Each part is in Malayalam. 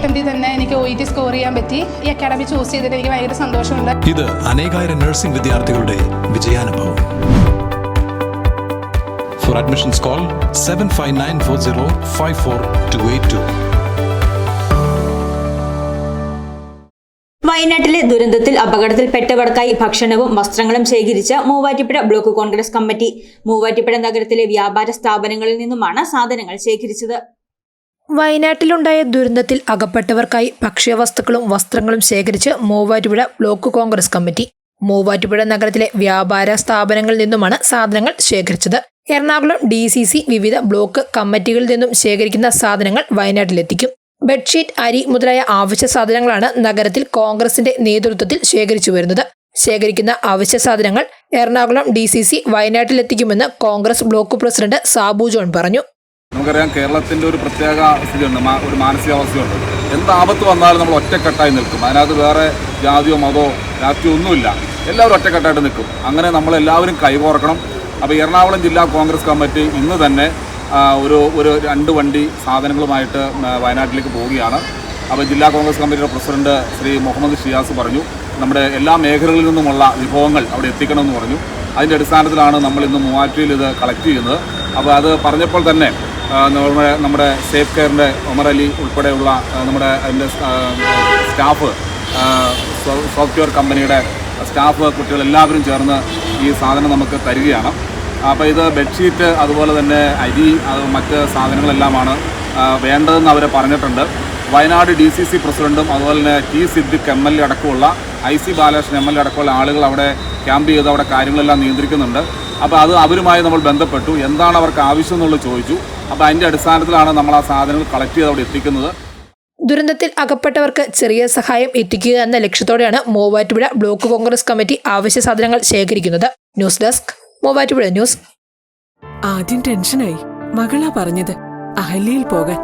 അറ്റംപ്റ്റിൽ തന്നെ എനിക്ക് ഒ ഇ ടി സ്കോർ ചെയ്യാൻ പറ്റി. ഈ അക്കാഡമി ചൂസ് ചെയ്തിട്ട് എനിക്ക് ഭയങ്കര സന്തോഷമുണ്ട്. ഇത് അനേകായിരം നഴ്സിംഗ് വിദ്യാർത്ഥികളുടെ വിജയാനുഭവം. For admissions call seven five nine four zero five four two eight two വയനാട്ടിലെ ദുരന്തത്തിൽ അപകടത്തിൽപ്പെട്ടവർക്കായി ഭക്ഷണവും വസ്ത്രങ്ങളും ശേഖരിച്ച Muvattupuzha block Congress committee. Muvattupuzha നഗരത്തിലെ വ്യാപാര സ്ഥാപനങ്ങളിൽ നിന്നുമാണ് സാധനങ്ങൾ ശേഖരിച്ചത്. വയനാട്ടിലുണ്ടായ ദുരന്തത്തിൽ അകപ്പെട്ടവർക്കായി ഭക്ഷ്യവസ്തുക്കളും വസ്ത്രങ്ങളും ശേഖരിച്ച് Muvattupuzha block Congress committee. Muvattupuzha നഗരത്തിലെ വ്യാപാര സ്ഥാപനങ്ങളിൽ നിന്നുമാണ് സാധനങ്ങൾ ശേഖരിച്ചത്. എറണാകുളം ഡി സി സി വിവിധ ബ്ലോക്ക് കമ്മിറ്റികളിൽ നിന്നും ശേഖരിക്കുന്ന സാധനങ്ങൾ വയനാട്ടിലെത്തിക്കും. ബെഡ്ഷീറ്റ് അരി മുതലായ അവശ്യ സാധനങ്ങളാണ് നഗരത്തിൽ കോൺഗ്രസിന്റെ നേതൃത്വത്തിൽ ശേഖരിച്ചു വരുന്നത്. ശേഖരിക്കുന്ന അവശ്യ സാധനങ്ങൾ Ernakulam D C C വയനാട്ടിലെത്തിക്കുമെന്ന് Congress block president Sabu John പറഞ്ഞു. നമുക്കറിയാം കേരളത്തിന്റെ ഒരു പ്രത്യേക സ്ഥിതിയുണ്ട് ഒരു മാനസികാവസ്ഥയുണ്ട്. എന്ത് ആപത്ത് വന്നാലും നമ്മൾ ഒറ്റക്കെട്ടായി നിൽക്കും. അതിനകത്ത് വേറെ ജാതിയോ മതമോ രാഷ്ട്രീയോ ഒന്നുമില്ല. എല്ലാവരും ഒറ്റക്കെട്ടായിട്ട് നിൽക്കും. അങ്ങനെ നമ്മളെല്ലാവരും കൈകോർക്കണം. അപ്പോൾ എറണാകുളം ജില്ലാ കോൺഗ്രസ് കമ്മിറ്റി ഇന്ന് തന്നെ ഒരു ഒരു രണ്ട് വണ്ടി സാധനങ്ങളുമായിട്ട് വയനാട്ടിലേക്ക് പോവുകയാണ്. അപ്പോൾ ജില്ലാ കോൺഗ്രസ് കമ്മിറ്റിയുടെ പ്രസിഡന്റ് ശ്രീ മുഹമ്മദ് ഷിയാസ് പറഞ്ഞു നമ്മുടെ എല്ലാ മേഖലകളിൽ നിന്നുമുള്ള വിഭവങ്ങൾ അവിടെ എത്തിക്കണമെന്ന് പറഞ്ഞു. അതിന്റെ അടിസ്ഥാനത്തിലാണ് നമ്മൾ ഇന്ന് മൂവാറ്റുപുഴയിൽ ഇത് കളക്ട് ചെയ്യുന്നത്. അപ്പോൾ അത് പറഞ്ഞപ്പോൾ തന്നെ നമ്മുടെ നമ്മുടെ സേഫ് കെയറിന്റെ ഒമർ അലി ഉൾപ്പെടെയുള്ള നമ്മുടെ അതിന്റെ സ്റ്റാഫ് സോഫ്റ്റ്വെയർ കമ്പനിയുടെ സ്റ്റാഫ് കുട്ടികളെല്ലാവരും ചേർന്ന് ഈ സാധനം നമുക്ക് തരികയാണ്. അപ്പോൾ ഇത് ബെഡ്ഷീറ്റ് അതുപോലെ തന്നെ അരി അത് മറ്റ് സാധനങ്ങളെല്ലാമാണ് വേണ്ടതെന്ന് അവർ പറഞ്ഞിട്ടുണ്ട്. വയനാട് ഡി സി സി പ്രസിഡന്റും അതുപോലെ തന്നെ T Siddique M L A അടക്കമുള്ള I C Balakrishnan M L A അടക്കമുള്ള ആളുകൾ അവിടെ ക്യാമ്പ് ചെയ്ത് അവിടെ കാര്യങ്ങളെല്ലാം നിയന്ത്രിക്കുന്നുണ്ട്. അപ്പോൾ അത് അവരുമായി നമ്മൾ ബന്ധപ്പെട്ടു. എന്താണ് അവർക്ക് ആവശ്യം എന്നുള്ളത് ചോദിച്ചു. അപ്പോൾ അതിന്റെ അടിസ്ഥാനത്തിലാണ് നമ്മൾ ആ സാധനങ്ങൾ കളക്ട് ചെയ്ത് അവിടെ എത്തിക്കുന്നത്. ദുരന്തത്തിൽ അകപ്പെട്ടവർക്ക് ചെറിയ സഹായം എത്തിക്കുക എന്ന ലക്ഷ്യത്തോടെയാണ് മൂവാറ്റുപുഴ ബ്ലോക്ക് കോൺഗ്രസ് കമ്മിറ്റി ആവശ്യ സാധനങ്ങൾ ശേഖരിക്കുന്നത്. News desk Muvattupuzha news. ആദ്യം ടെൻഷനായി. മകളാ പറഞ്ഞത് അഹല്യയിൽ പോകാൻ.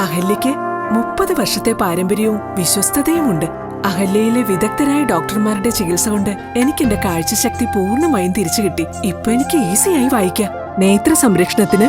അഹല്യയ്ക്ക് മുപ്പത് വർഷത്തെ പാരമ്പര്യവും വിശ്വസ്തതയുമുണ്ട്. അഹല്യയിലെ വിദഗ്ധരായ ഡോക്ടർമാരുടെ ചികിത്സ കൊണ്ട് എനിക്ക് എന്റെ കാഴ്ചശക്തി പൂർണമായും തിരിച്ചു കിട്ടി ഇപ്പൊ എനിക്ക് ഈസിയായി വായിക്കാം. നേത്ര സംരക്ഷണത്തിന്